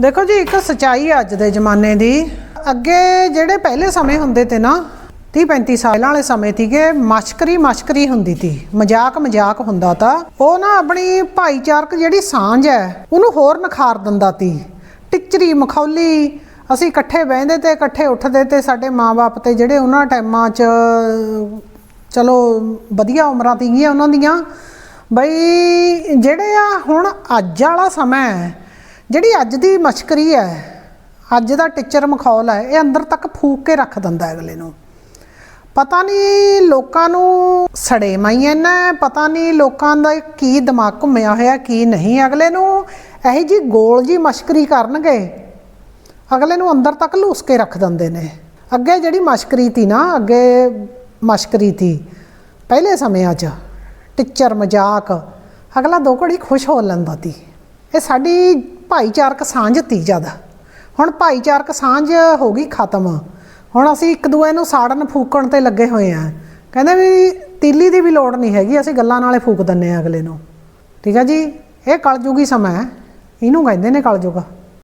ਦੇਖੋ ਜੀ, ਇੱਕ ਸਚਾਈ ਅੱਜ ਦੇ ਜ਼ਮਾਨੇ ਦੀ। ਅੱਗੇ ਜਿਹੜੇ ਪਹਿਲੇ ਸਮੇਂ ਹੁੰਦੇ ਤੇ ਨਾ 30 35 ਸਾਲਾਂ ਵਾਲੇ ਸਮੇਂ ਤੀਗੇ ਮਸ਼ਕਰੀ ਮਸ਼ਕਰੀ ਹੁੰਦੀ ਤੀ ਮਜ਼ਾਕ ਮਜ਼ਾਕ ਹੁੰਦਾ ਤਾ। ਉਹ ਨਾ ਆਪਣੀ ਭਾਈਚਾਰਕ ਜਿਹੜੀ ਸਾਂਝ ਹੈ, ਉਹਨੂੰ ਹੋਰ ਨਿਖਾਰ ਦਿੰਦਾ ਤੀ ਟਿਚਰੀ, ਮਖੌਲੀ, ਅਸੀਂ ਇਕੱਠੇ ਬਹਿੰਦੇ ਤੇ, ਇਕੱਠੇ ਉੱਠਦੇ ਤੇ, ਸਾਡੇ ਮਾਪੇ ਤੇ ਜਿਹੜੇ ਉਹਨਾਂ ਟਾਈਮਾਂ 'ਚ, ਚਲੋ, ਵਧੀਆ ਉਮਰਾਂ ਤੀਗੀਆਂ ਉਹਨਾਂ ਦੀਆਂ। ਬਈ, ਜਿਹੜੇ ਆ ਹੁਣ ਅੱਜ ਵਾਲਾ ਸਮਾਂ ਹੈ ਜਿਹੜੀ ਅੱਜ ਦੀ ਮਸ਼ਕਰੀ ਹੈ, ਅੱਜ ਦਾ ਟੀਚਰ ਮਖੌਲ ਹੈ, ਇਹ ਅੰਦਰ ਤੱਕ ਫੂਕ ਕੇ ਰੱਖ ਦਿੰਦਾ ਹੈ ਅਗਲੇ ਨੂੰ। ਪਤਾ ਨਹੀਂ ਲੋਕਾਂ ਨੂੰ ਸੜੇ ਮਾਈ ਇਹਨਾਂ ਪਤਾ ਨਹੀਂ ਲੋਕਾਂ ਦਾ ਕੀ ਦਿਮਾਗ ਘੁੰਮਿਆ ਹੋਇਆ, ਕੀ ਨਹੀਂ। ਅਗਲੇ ਨੂੰ ਇਹੀ ਜੀ ਗੋਲ ਜੀ ਮਸ਼ਕਰੀ ਕਰਨਗੇ, ਅਗਲੇ ਨੂੰ ਅੰਦਰ ਤੱਕ ਲੂਸ ਕੇ ਰੱਖ ਦਿੰਦੇ ਨੇ। ਅੱਗੇ ਜਿਹੜੀ ਮਸ਼ਕਰੀ ਤੀ ਨਾ, ਅੱਗੇ ਮਸ਼ਕਰੀ ਤੀ, ਪਹਿਲੇ ਸਮਿਆਂ 'ਚ ਟੀਚਰ ਮਜ਼ਾਕ, ਅਗਲਾ ਦੋ ਘੜੀ ਖੁਸ਼ ਹੋ ਲੈਂਦਾ ਤੀ। ਇਹ ਸਾਡੀ ਭਾਈਚਾਰਕ ਸਾਂਝ ਤੀ ਜਦ ਹੁਣ ਭਾਈਚਾਰਕ ਸਾਂਝ ਹੋ ਗਈ ਖਤਮ। ਹੁਣ ਅਸੀਂ ਇੱਕ ਦੂਏ ਨੂੰ ਸਾੜਨ, ਫੂਕਣ ਤੇ ਲੱਗੇ ਹੋਏ ਆ। ਕਹਿੰਦੇ ਵੀ ਤੀਲੀ ਦੀ ਵੀ ਲੋੜ ਨਹੀਂ ਹੈਗੀ, ਅਸੀਂ ਗੱਲਾਂ ਨਾਲੇ ਫੂਕ ਦਿੰਨੇ ਆ ਅਗਲੇ ਨੂੰ। ਠੀਕ ਹੈ ਜੀ? ਇਹ ਕਲਯੁਗੀ ਸਮਾਂ ਹੈ। ਇਹਨੂੰ ਕਹਿੰਦੇ ਨੇ ਕਲਯੁਗ।